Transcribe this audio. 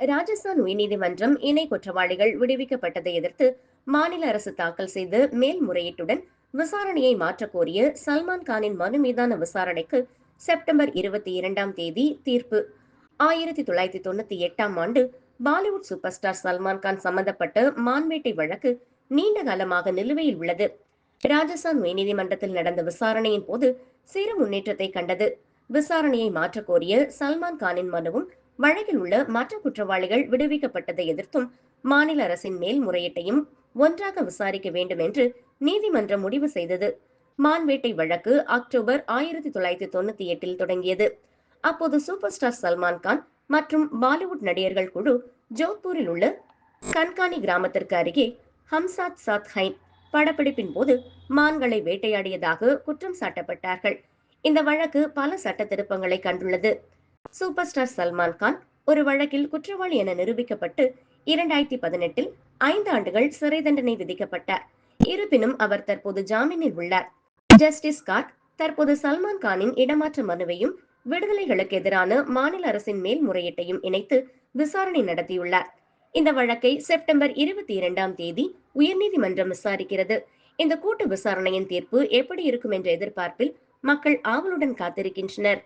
ராஜஸ்தான் உயர்நீதிமன்றம் இணை குற்றவாளிகள் விடுவிக்கப்பட்டதை எதிர்த்து மாநில அரசு தாக்கல் செய்த மேல்முறையீட்டுடன் விசாரணையை மாற்றக்கோரிய சல்மான் கானின் மனு மீதான விசாரணைக்கு செப்டம்பர் இருபத்தி இரண்டாம் தேதி தீர்ப்பு. ஆயிரத்தி தொள்ளாயிரத்தி தொண்ணூத்தி எட்டாம் ஆண்டு Bollywood super star Salman Khan சம்பந்தப்பட்ட மான்வேட்டை வழக்கு நீண்ட காலமாக நிலுவையில் உள்ளது. ராஜஸ்தான் உயர்நீதிமன்றத்தில் நடந்த விசாரணையின் போது சிறு முன்னேற்றத்தை கண்டது. விசாரணையை மாற்றக்கோரிய சல்மான் கானின் மனுவும் வழக்கில் உள்ள மற்ற குற்றவாளிகள் விடுவிக்கப்பட்டதை எதிர்த்தும் மாநில அரசின் மேல்முறையீட்டையும் ஒன்றாக விசாரிக்க வேண்டும் என்று நீதிமன்றம் முடிவு செய்தது. மான்வேட்டை வழக்கு அக்டோபர் ஆயிரத்தி தொள்ளாயிரத்தி தொண்ணூத்தி எட்டில் தொடங்கியது. அப்போது சூப்பர் ஸ்டார் சல்மான் கான் மற்றும் பாலிவுட் நடிகர்கள் குழு ஜோத்பூரில் உள்ள கன்கானி கிராமத்திற்கு அருகே ஹம்சாத் சாத் ஹைன் படப்பிடிப்பின் போது மான்களை வேட்டையாடியதாக குற்றம் சாட்டப்பட்டார்கள். இந்த வழக்கு பல சட்ட திருப்பங்களை கண்டுள்ளது. சூப்பர் ஸ்டார் சல்மான் கான் ஒரு வழக்கில் குற்றவாளி என நிரூபிக்கப்பட்டு இரண்டாயிரத்தி பதினெட்டில் ஐந்து ஆண்டுகள் சிறை தண்டனை விதிக்கப்பட்டார் இருப்பினும் அவர் தற்போது ஜாமீனில் உள்ளார். ஜஸ்டிஸ் கார்க் தற்போது சல்மான் கானின் இடமாற்ற மனுவையும் விடுதலைகளுக்கு எதிரான மாநில அரசின் மேல்முறையீட்டையும் இணைத்து விசாரணை நடத்தியுள்ளார். இந்த வழக்கை செப்டம்பர் இருபத்தி இரண்டாம் தேதி உயர்நீதிமன்றம் விசாரிக்கிறது. இந்த கூட்டு விசாரணையின் தீர்ப்பு எப்படி இருக்கும் என்ற எதிர்பார்ப்பில் மக்கள் ஆவலுடன் காத்திருக்கின்றனர்.